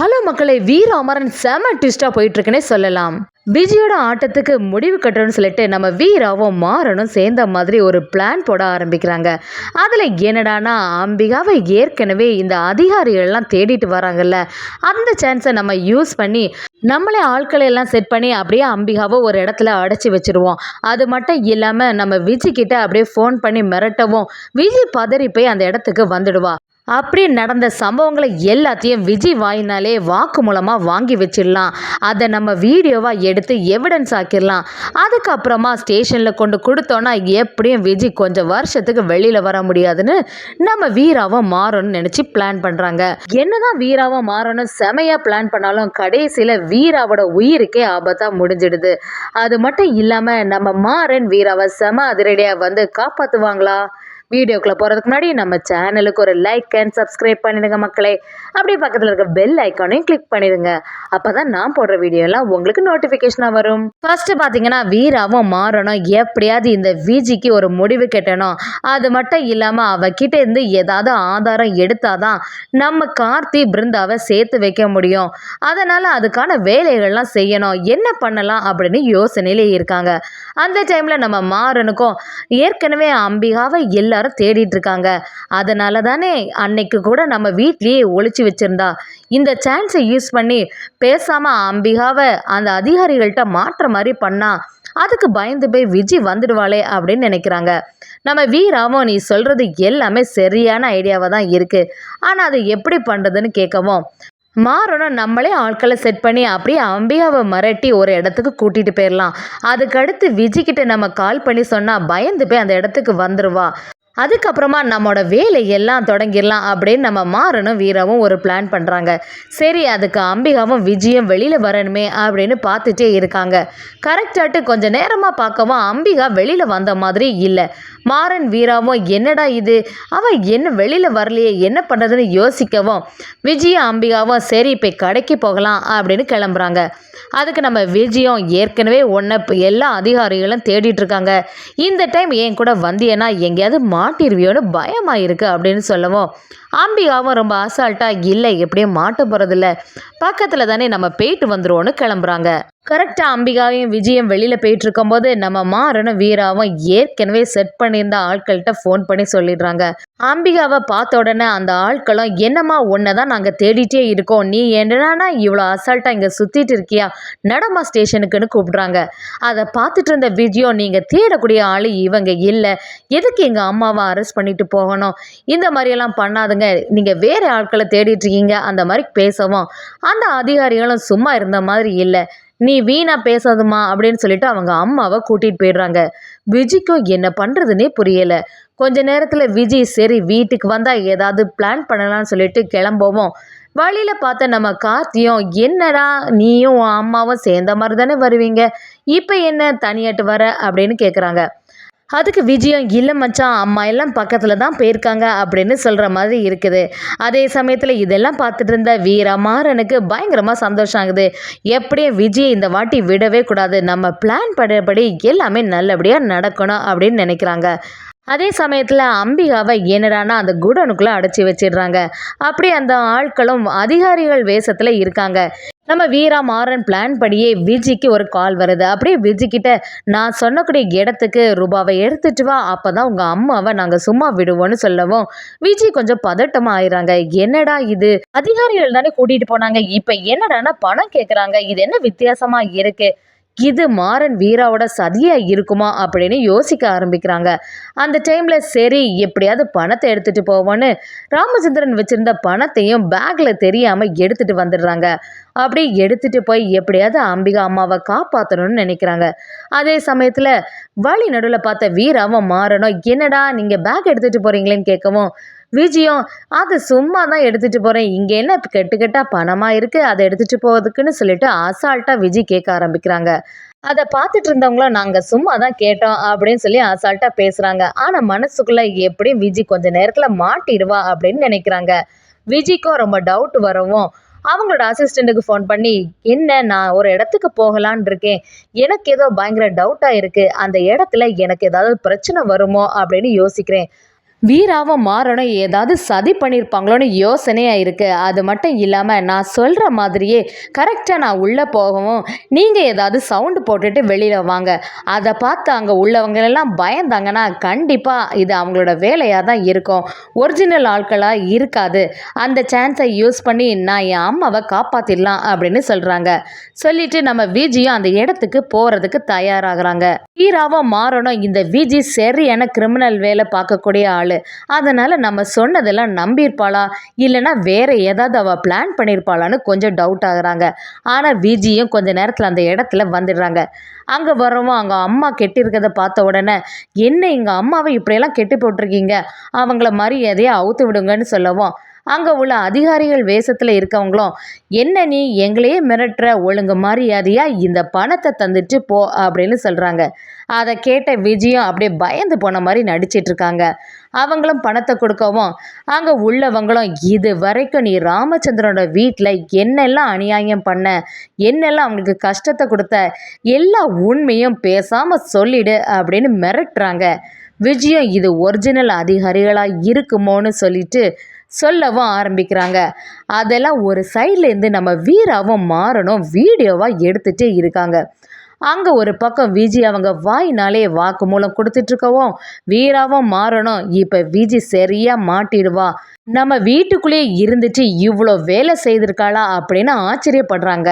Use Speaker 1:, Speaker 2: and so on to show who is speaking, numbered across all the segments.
Speaker 1: Hello மக்களை வீர அமரன் செம ட்விஸ்டாக போயிட்டுருக்குன்னே சொல்லலாம். விஜயோட ஆட்டத்துக்கு முடிவு கட்டணும்னு சொல்லிட்டு நம்ம வீராவும் மாறனும் சேர்ந்த மாதிரி ஒரு பிளான் போட ஆரம்பிக்கிறாங்க. அதில் என்னடானா அம்பிகாவை ஏற்கனவே இந்த அதிகாரிகள்லாம் தேடிட்டு வராங்கல்ல அந்த சான்ஸை நம்ம யூஸ் பண்ணி நம்மளே ஆட்களை எல்லாம் செட் பண்ணி அப்படியே அம்பிகாவை ஒரு இடத்துல அடைச்சி வச்சுருவோம். அது மட்டும் இல்லாமல் நம்ம விஜய் கிட்ட அப்படியே ஃபோன் பண்ணி மிரட்டவும் விஜய் பதறி போய் அந்த இடத்துக்கு வந்துடுவா. அப்படி நடந்த சம்பவங்களை எல்லாத்தையும் விஜய் வாயினாலே வாக்கு மூலமாக வாங்கி வச்சிடலாம். அதை நம்ம வீடியோவாக எடுத்து எவிடன்ஸ் ஆக்கிடலாம். அதுக்கப்புறமா ஸ்டேஷனில் கொண்டு கொடுத்தோன்னா எப்படியும் விஜய் கொஞ்சம் வருஷத்துக்கு வெளியில் வர முடியாதுன்னு நம்ம வீராவும் மாறணும்னு நினச்சி பிளான் பண்ணுறாங்க என்னதான் வீராவும் மாறணும் செமையாக பிளான் பண்ணாலும் கடைசியில் வீராவோட உயிருக்கே ஆபத்தாக முடிஞ்சிடுது. அது மட்டும் இல்லாமல் நம்ம மாறன் வீராவை செம அதிரடியாக வந்து காப்பாற்றுவாங்களா வீடியோக்குள்ளே போகிறதுக்கு முன்னாடி நம்ம சேனலுக்கு ஒரு லைக் அண்ட் சப்ஸ்கிரைப் பண்ணிடுங்க மக்களே. அப்படியே பக்கத்தில் இருக்க பெல் ஐக்கானையும் கிளிக் பண்ணிடுங்க. அப்போ தான் நான் போடுற வீடியோலாம் உங்களுக்கு நோட்டிஃபிகேஷனாக வரும். ஃபர்ஸ்ட்டு பார்த்தீங்கன்னா வீராவும் மாறணும் எப்படியாவது இந்த விஜிக்கு ஒரு முடிவு கட்டணும். அது மட்டும் இல்லாமல் அவகிட்ட இருந்து ஏதாவது ஆதாரம் எடுத்தாதான் நம்ம கார்த்தி பிருந்தாவை சேர்த்து வைக்க முடியும். அதனால் அதுக்கான வேலைகள்லாம் செய்யணும். என்ன பண்ணலாம் அப்படின்னு யோசனையிலே இருக்காங்க. அந்த டைமில் நம்ம மாறனுக்கும் ஏற்கனவே அம்பிகாவை எல்லாரும் தேடிட்டு இருக்காங்க. அதனால தானே அன்னைக்கு கூட நம்ம வீட்லேயே ஒழிச்சு வச்சிருந்தா. இந்த சான்ஸை யூஸ் பண்ணி பேசாமல் அம்பிகாவை அந்த அதிகாரிகள்கிட்ட மாற்ற மாதிரி பண்ணா அதுக்கு பயந்து போய் விஜய் வந்துடுவாளே அப்படின்னு நினைக்கிறாங்க. நம்ம வீராவும் நீ சொல்கிறது எல்லாமே சரியான ஐடியாவாக தான் இருக்குது ஆனால் அது எப்படி பண்ணுறதுன்னு கேட்கவும் மாறணும் நம்மளே ஆட்களை செட் பண்ணி அப்படியே அம்பிகாவை மிரட்டி ஒரு இடத்துக்கு கூட்டிகிட்டு போயிடலாம் அதுக்கடுத்து விஜய்கிட்ட நம்ம கால் பண்ணி சொன்னால் பயந்து போய் அந்த இடத்துக்கு வந்துடுவா அதுக்கப்புறமா நம்மளோட வேலை எல்லாம் தொடங்கிடலாம் அப்படின்னு நம்ம மாறனும் வீராவும் ஒரு பிளான் பண்ணுறாங்க சரி அதுக்கு அம்பிகாவும் விஜயும் வெளியில் வரணுமே அப்படின்னு பார்த்துட்டே இருக்காங்க. கரெக்டாட்டு கொஞ்சம் நேரமாக பார்க்கவும் அம்பிகா வெளியில் வந்த மாதிரி இல்லை. மாறன் வீராவும் என்னடா இது? அவன் என்ன வெளியில் வரலையே என்ன பண்ணுறதுன்னு யோசிக்கவும். விஜயும் அம்பிகாவும் சரி இப்போ கடைக்கு போகலாம் அப்படின்னு கிளம்புறாங்க. அதுக்கு நம்ம விஜயம் ஏற்கனவே ஒன்றை எல்லா அதிகாரிகளும் தேடிட்டு இருக்காங்க. இந்த டைம் என் கூட வந்தியன்னா எங்கேயாவது மா மாட்டிடுவியோன்னு பயமாக இருக்குது அப்படின்னு சொல்லவும் அம்பிகாவும் ரொம்ப அசால்ட்டாக இல்லை எப்படியும் மாட்ட போகிறதில்ல பக்கத்தில் தானே நம்ம போயிட்டு வந்துருவோன்னு கிளம்புறாங்க. கரெக்டாக அம்பிகாவையும் விஜயம் வெளியில் போயிட்டு இருக்கும்போது நம்ம மாறனும் வீராவும் ஏற்கனவே செட் பண்ணியிருந்த ஆட்கள்கிட்ட ஃபோன் பண்ணி சொல்லிடுறாங்க. அம்பிகாவை பார்த்த உடனே அந்த ஆட்களும் என்னம்மா ஒன்றை தான் நாங்கள் தேடிட்டே இருக்கோம். நீ என்னடானா இவ்வளோ அசால்ட்டாக இங்கே சுற்றிட்டு இருக்கியா? நடமா ஸ்டேஷனுக்குன்னு கூப்பிட்றாங்க. அதை பார்த்துட்டு இருந்த விஜயம் நீங்கள் தேடக்கூடிய ஆள் இவங்க இல்லை. எதுக்கு எங்கள் அம்மாவை அரெஸ்ட் பண்ணிட்டு போகணும்? இந்த மாதிரியெல்லாம் பண்ணாதுங்க. நீங்கள் வேறு ஆட்களை தேடிட்டு இருக்கீங்க அந்த மாதிரி பேசவும். அந்த அதிகாரிகளும் சும்மா இருந்த மாதிரி இல்லை. நீ வீணா பேசாதுமா அப்படின்னு சொல்லிட்டு அவங்க அம்மாவை கூட்டிகிட்டு போயிடுறாங்க. விஜிக்கும் என்ன பண்ணுறதுன்னே புரியலை. கொஞ்ச நேரத்தில் விஜி சரி வீட்டுக்கு வந்தால் ஏதாவது பிளான் பண்ணலாம்னு சொல்லிட்டு கிளம்பவும். வழியில் பார்த்த நம்ம கார்த்தியும் என்னடா நீயும் அம்மாவும் சேர்ந்த மாதிரி தானே வருவீங்க? இப்போ என்ன தனியாட்டு வர? அப்படின்னு கேட்குறாங்க அதுக்கு விஜயம் இல்லை மச்சான் அம்மா எல்லாம் பக்கத்தில் தான் போயிருக்காங்க அப்படின்னு சொல்கிற மாதிரி இருக்குது. அதே சமயத்தில் இதெல்லாம் பார்த்துட்டு இருந்த வீரமாறனுக்கு பயங்கரமாக சந்தோஷம் ஆகுது. எப்படியும் விஜயை இந்த வாட்டி விடவே கூடாது. நம்ம பிளான் பண்ணபடி எல்லாமே நல்லபடியாக நடக்கணும் அப்படின்னு நினைக்கிறாங்க. அதே சமயத்தில் அம்பிகாவை என்னடானா அந்த குடனுக்குள்ளே அடைச்சி வச்சிடுறாங்க. அப்படி அந்த ஆட்களும் அதிகாரிகள் வேஷத்தில் இருக்காங்க. நம்ம வீரா மாறன் பிளான் படியே விஜிக்கு ஒரு கால் வருது. அப்படியே விஜிக்கிட்ட நான் சொன்னக்கூடிய இடத்துக்கு ரூபாவை எடுத்துட்டு வா. அப்போ தான் உங்கள் அம்மாவை நாங்கள் சும்மா விடுவோன்னு சொல்லவும். விஜி கொஞ்சம் பதட்டமாக ஆயிடுறாங்க. என்னடா இது? அதிகாரிகள் தானே கூட்டிகிட்டு போனாங்க. இப்போ என்னடானா பணம் கேட்குறாங்க இது என்ன வித்தியாசமாக இருக்குது இது மாறன் வீராவோட சதியாக இருக்குமா அப்படின்னு யோசிக்க ஆரம்பிக்கிறாங்க. அந்த டைமில் சரி எப்படியாவது பணத்தை எடுத்துகிட்டு போவோன்னு ராமச்சந்திரன் வச்சுருந்த பணத்தையும் பேக்கில் தெரியாமல் எடுத்துகிட்டு வந்துடுறாங்க. அப்படி எடுத்துகிட்டு போய் எப்படியாவது அம்பிகா அம்மாவை காப்பாற்றணும்னு நினைக்கிறாங்க. அதே சமயத்தில் வழி நடுவில் பார்த்த வீராவும் மாறணும் என்னடா நீங்கள் பேக் எடுத்துகிட்டு போகிறீங்களேன்னு கேட்கவும் விஜயம் அது சும்மா தான் எடுத்துகிட்டு போகிறேன் இங்கே என்ன கெட்டு கெட்டா பணமாக இருக்குது அதை எடுத்துகிட்டு போகிறதுக்குன்னு சொல்லிட்டு அசால்ட்டாக விஜய் கேட்க ஆரம்பிக்கிறாங்க. அதை பார்த்துட்டு இருந்தவங்களும் நாங்கள் சும்மா தான் கேட்டோம் அப்படின்னு சொல்லி அசால்ட்டாக பேசுகிறாங்க ஆனால் மனசுக்குள்ளே எப்படியும் விஜய் கொஞ்ச நேரத்தில் மாட்டிடுவா அப்படின்னு நினைக்கிறாங்க. விஜய்க்கும் ரொம்ப டவுட் வரவும் அவங்களோட அசிஸ்டண்ட்டுக்கு ஃபோன் பண்ணி என்ன நான் ஒரு இடத்துக்கு போகலான் இருக்கேன். எனக்கு ஏதோ பயங்கர டவுட்டாக இருக்குது அந்த இடத்துல எனக்கு ஏதாவது பிரச்சனை வருமோ? அப்படின்னு யோசிக்கிறேன். வீராவும் மாறனும் ஏதாவது சதி பண்ணியிருப்பாங்களோன்னு யோசனையாக இருக்குது அது மட்டும் இல்லாமல் நான் சொல்கிற மாதிரியே கரெக்டாக நான் உள்ளே போகவும் நீங்கள் ஏதாவது சவுண்டு போட்டுட்டு வெளியில் வாங்க. அதை பார்த்து அங்கே உள்ளவங்க எல்லாம் பயந்தாங்கன்னா கண்டிப்பாக இது அவங்களோட வேலையாக தான் இருக்கும். ஒரிஜினல் ஆட்களாக இருக்காது. அந்த சான்ஸை யூஸ் பண்ணி நான் என் அம்மாவை காப்பாற்றிடலாம் அப்படின்னு சொல்கிறாங்க சொல்லிட்டு நம்ம விஜியும் அந்த இடத்துக்கு போகிறதுக்கு தயாராகிறாங்க. வீராவும் மாறனும் இந்த விஜி சரியான கிரிமினல் வேலை பார்க்கக்கூடிய ஆள் அதனால் நம்ம சொன்னதெல்லாம் நம்பியிருப்பாளா? இல்லைன்னா வேற ஏதாவது அவள் பிளான் பண்ணியிருப்பாளான்னு கொஞ்சம் டவுட் ஆகுறாங்க. ஆனால் விஜியும் கொஞ்ச நேரத்தில் அந்த இடத்துல வந்துடுறாங்க. அங்கே வரவும் அவங்க அம்மா கெட்டிருக்கிறத பார்த்த உடனே என்ன எங்கள் அம்மாவை இப்படியெல்லாம் கெட்டி போட்டிருக்கீங்க? அவங்கள மாதிரி எதையோ அவுத்து விடுங்கன்னு சொல்லவும் அங்கே உள்ள அதிகாரிகள் வேஷத்தில் இருக்கவங்களும் என்ன நீ எங்களையே மிரட்டுற? ஒழுங்கு மரியாதையா? இந்த பணத்தை தந்துட்டு போ அப்படின்னு சொல்கிறாங்க அதை கேட்ட விஜயம் அப்படியே பயந்து போன மாதிரி நடிச்சிட்டு இருக்காங்க. அவங்களும் பணத்தை கொடுக்கவும் அங்கே உள்ளவங்களும் இது வரைக்கும் நீ ராமச்சந்திரனோட வீட்டில் என்னெல்லாம் அநியாயம் பண்ண? என்னெல்லாம் அவங்களுக்கு கஷ்டத்தை கொடுத்த? எல்லா உண்மையும் பேசாமல் சொல்லிடு அப்படின்னு மிரட்டுறாங்க. விஜயம் இது ஒரிஜினல் அதிகாரிகளாக இருக்குமோன்னு சொல்லிட்டு சொல்லவும் ஆரம்பிக்கிறாங்க. அதெல்லாம் ஒரு சைட்லேருந்து நம்ம வீராவும் மாறணும். வீடியோவாக எடுத்துகிட்டே இருக்காங்க. அங்கே ஒரு பக்கம் விஜி அவங்க வாயினாலே வாக்கு மூலம் கொடுத்துட்ருக்கவும் வீராவும் மாறணும். இப்போ விஜி சரியாக மாட்டிடுவா. நம்ம வீட்டுக்குள்ளேயே இருந்துட்டு இவ்வளோ வேலை செய்திருக்காளா அப்படின்னு ஆச்சரியப்படுறாங்க.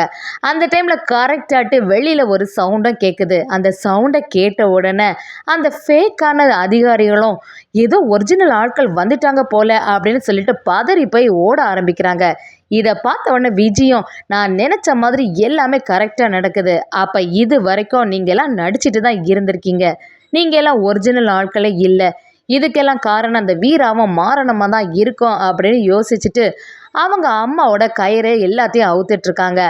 Speaker 1: அந்த டைமில் கரெக்டாட்டு வெளியில் ஒரு சவுண்டும் கேட்குது அந்த சவுண்டை கேட்ட உடனே அந்த ஃபேக்கான அதிகாரிகளும் ஏதோ ஒரிஜினல் ஆட்கள் வந்துட்டாங்க போல அப்படின்னு சொல்லிட்டு பதறி போய் ஓட ஆரம்பிக்கிறாங்க. இதை பார்த்த உடனே விஜயும் நான் நினச்ச மாதிரி எல்லாமே கரெக்டாக நடக்குது. அப்போ இது வரைக்கும் நீங்கள்லாம் நடிச்சிட்டு தான் இருந்திருக்கீங்க. நீங்கள் எல்லாம் ஒரிஜினல் ஆட்களே இல்லை. இதுக்கெல்லாம் காரணம் அந்த வீராவும் மாரணமாக தான் இருக்கும் அப்படின்னு யோசிச்சுட்டு அவங்க அம்மாவோட கயிறு எல்லாத்தையும் அவுத்துட்ருக்காங்க.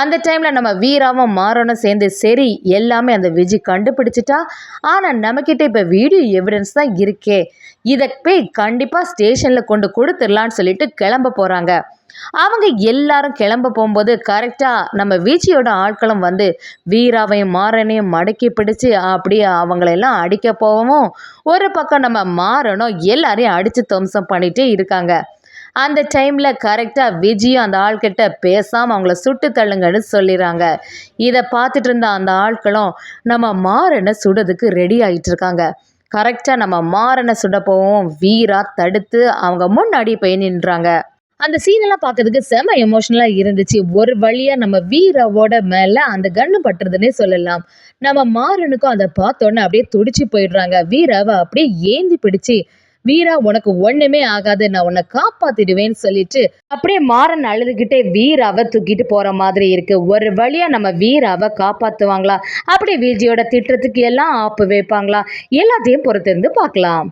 Speaker 1: அந்த டைமில் நம்ம வீராவும் மாறனும் சேர்ந்து சரி எல்லாமே அந்த விஜி கண்டுபிடிச்சிட்டா. ஆனால் நம்மக்கிட்ட இப்போ வீடியோ எவிடன்ஸ் தான் இருக்கே. இதை போய் கண்டிப்பாக ஸ்டேஷனில் கொண்டு கொடுத்துடலான்னு சொல்லிட்டு கிளம்ப போகிறாங்க அவங்க எல்லாரும் கிளம்ப போகும்போது கரெக்டாக நம்ம வீச்சியோட ஆட்களும் வந்து வீராவையும் மாறனையும் மடக்கி பிடிச்சி அப்படியே அவங்களெல்லாம் அடிக்க போகவும் ஒரு பக்கம் நம்ம மாறனும் எல்லாரையும் அடித்து துவம்சம் பண்ணிகிட்டே இருக்காங்க. அந்த டைமில் கரெக்டாக விஜயும் அந்த ஆள்கிட்ட பேசாமல் அவங்கள சுட்டு தள்ளுங்கன்னு சொல்லிடுறாங்க. இதை பார்த்துட்டு இருந்த அந்த ஆட்களும் நம்ம மாறனை சுடுறதுக்கு ரெடி ஆகிட்டு இருக்காங்க. கரெக்டாக நம்ம மாறனை சுட போவோம் வீரா தடுத்து அவங்க முன்னாடி போய் நின்றாங்க. அந்த சீனெல்லாம் பார்க்கறதுக்கு செம எமோஷனலாக இருந்துச்சு. ஒரு வழியாக நம்ம வீராவோட மேலே அந்த கன்று பட்டுறதுன்னே சொல்லலாம். நம்ம மாறனுக்கும் அதை பார்த்தோன்னே அப்படியே துடிச்சு போயிடுறாங்க. வீராவை அப்படியே ஏந்தி பிடிச்சி வீரா உனக்கு ஒண்ணுமே ஆகாது. நான் உன்னை காப்பாத்திடுவேன்னு சொல்லிட்டு அப்படியே மாறன் அழுதுகிட்டே வீராவை தூக்கிட்டு போற மாதிரி இருக்கு. ஒரு வழியா நம்ம வீராவை காப்பாத்துவாங்களா? அப்படியே வீஜியோட திட்டத்துக்கு எல்லாம் ஆப்பு வைப்பாங்களா? எல்லாத்தையும் பொறுத்திருந்து பார்க்கலாம்.